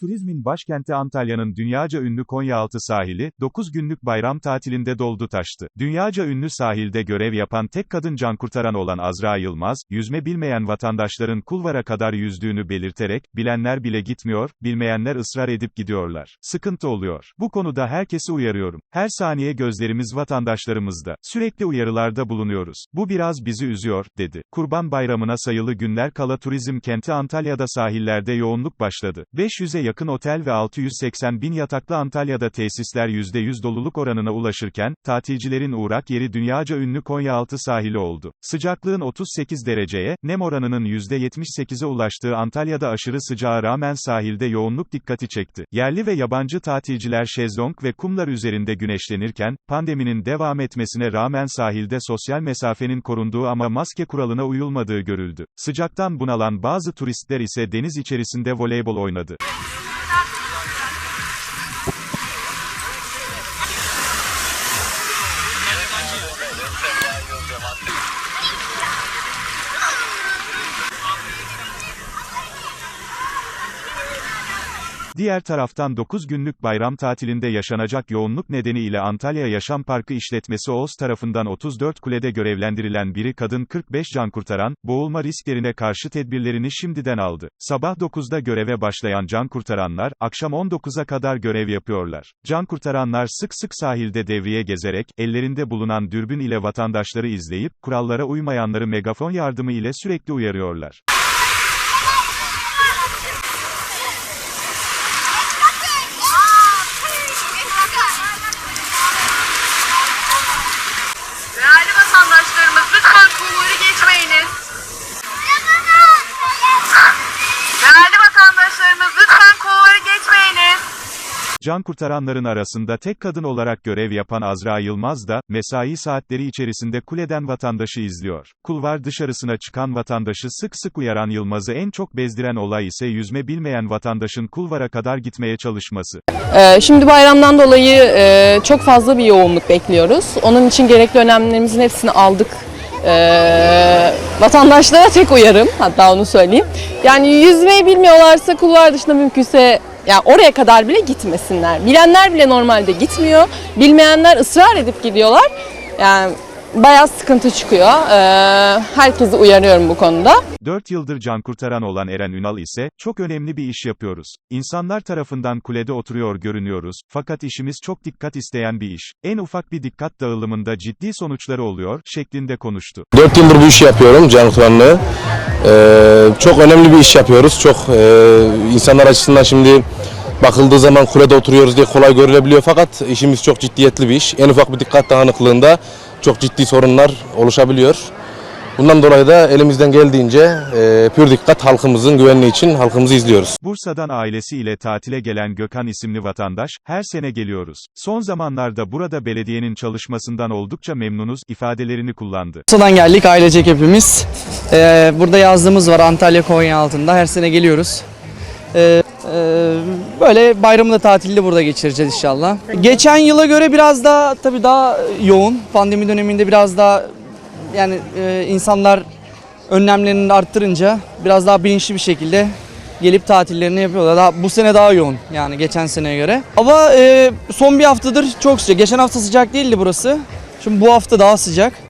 Turizmin başkenti Antalya'nın dünyaca ünlü Konyaaltı sahili, 9 günlük bayram tatilinde doldu taştı. Dünyaca ünlü sahilde görev yapan tek kadın can kurtaran olan Azra Yılmaz, yüzme bilmeyen vatandaşların kulvara kadar yüzdüğünü belirterek, bilenler bile gitmiyor, bilmeyenler ısrar edip gidiyorlar. Sıkıntı oluyor. Bu konuda herkesi uyarıyorum. Her saniye gözlerimiz vatandaşlarımızda. Sürekli uyarılarda bulunuyoruz. Bu biraz bizi üzüyor, dedi. Kurban Bayramı'na sayılı günler kala turizm kenti Antalya'da sahillerde yoğunluk başladı. 500'e yakın otel ve 680 bin yataklı Antalya'da tesisler %100 doluluk oranına ulaşırken, tatilcilerin uğrak yeri dünyaca ünlü Konyaaltı sahili oldu. Sıcaklığın 38 dereceye, nem oranının %78'e ulaştığı Antalya'da aşırı sıcağa rağmen sahilde yoğunluk dikkati çekti. Yerli ve yabancı tatilciler şezlong ve kumlar üzerinde güneşlenirken, pandeminin devam etmesine rağmen sahilde sosyal mesafenin korunduğu ama maske kuralına uyulmadığı görüldü. Sıcaktan bunalan bazı turistler ise deniz içerisinde voleybol oynadı. Diğer taraftan 9 günlük bayram tatilinde yaşanacak yoğunluk nedeniyle Antalya Yaşam Parkı işletmesi Oğuz tarafından 34 kulede görevlendirilen biri kadın 45 can kurtaran, boğulma risklerine karşı tedbirlerini şimdiden aldı. Sabah 9'da göreve başlayan can kurtaranlar, akşam 19'a kadar görev yapıyorlar. Can kurtaranlar sık sık sahilde devriye gezerek, ellerinde bulunan dürbün ile vatandaşları izleyip, kurallara uymayanları megafon yardımı ile sürekli uyarıyorlar. Kulları geçmeyiniz. Değerli vatandaşlarımız lütfen kulları geçmeyiniz. Can kurtaranların arasında tek kadın olarak görev yapan Azra Yılmaz da, mesai saatleri içerisinde kuleden vatandaşı izliyor. Kulvar dışarısına çıkan vatandaşı sık sık uyaran Yılmaz'ı en çok bezdiren olay ise yüzme bilmeyen vatandaşın kulvara kadar gitmeye çalışması. Ee, Şimdi bayramdan dolayı e, çok fazla bir yoğunluk bekliyoruz. Onun için gerekli önlemlerimizin hepsini aldık. Ee, vatandaşlara tek uyarım, hatta onu söyleyeyim. Yani yüzmeyi bilmiyorlarsa kulvar dışında mümkünse yani oraya kadar bile gitmesinler. Bilenler bile normalde gitmiyor. Bilmeyenler ısrar edip gidiyorlar. Yani bayağı sıkıntı çıkıyor. Ee, herkesi uyarıyorum bu konuda. 4 yıldır can kurtaran olan Eren Ünal ise, çok önemli bir iş yapıyoruz. İnsanlar tarafından kulede oturuyor görünüyoruz, fakat işimiz çok dikkat isteyen bir iş. En ufak bir dikkat dağılımında ciddi sonuçları oluyor, şeklinde konuştu. 4 yıldır bu işi yapıyorum can kurtaranlığı. Ee, çok önemli bir iş yapıyoruz. Çok e, insanlar açısından şimdi bakıldığı zaman kulede oturuyoruz diye kolay görülebiliyor fakat işimiz çok ciddiyetli bir iş. En ufak bir dikkat dağınıklığında çok ciddi sorunlar oluşabiliyor. Bundan dolayı da elimizden geldiğince e, pür dikkat halkımızın güvenliği için halkımızı izliyoruz. Bursa'dan ailesiyle tatile gelen Gökhan isimli vatandaş, her sene geliyoruz. Son zamanlarda burada belediyenin çalışmasından oldukça memnunuz, ifadelerini kullandı. Bursa'dan geldik ailecek hepimiz. Ee, burada yazlığımız var Antalya Konya altında. Her sene geliyoruz. Ee, böyle bayramı da tatilde burada geçireceğiz inşallah. Geçen yıla göre biraz daha tabii daha yoğun. Pandemi döneminde biraz daha yani e, insanlar önlemlerini arttırınca biraz daha bilinçli bir şekilde gelip tatillerini yapıyorlar. Daha, bu sene daha yoğun yani geçen seneye göre. Ama e, son bir haftadır çok sıcak. Geçen hafta sıcak değildi burası. Şimdi bu hafta daha sıcak.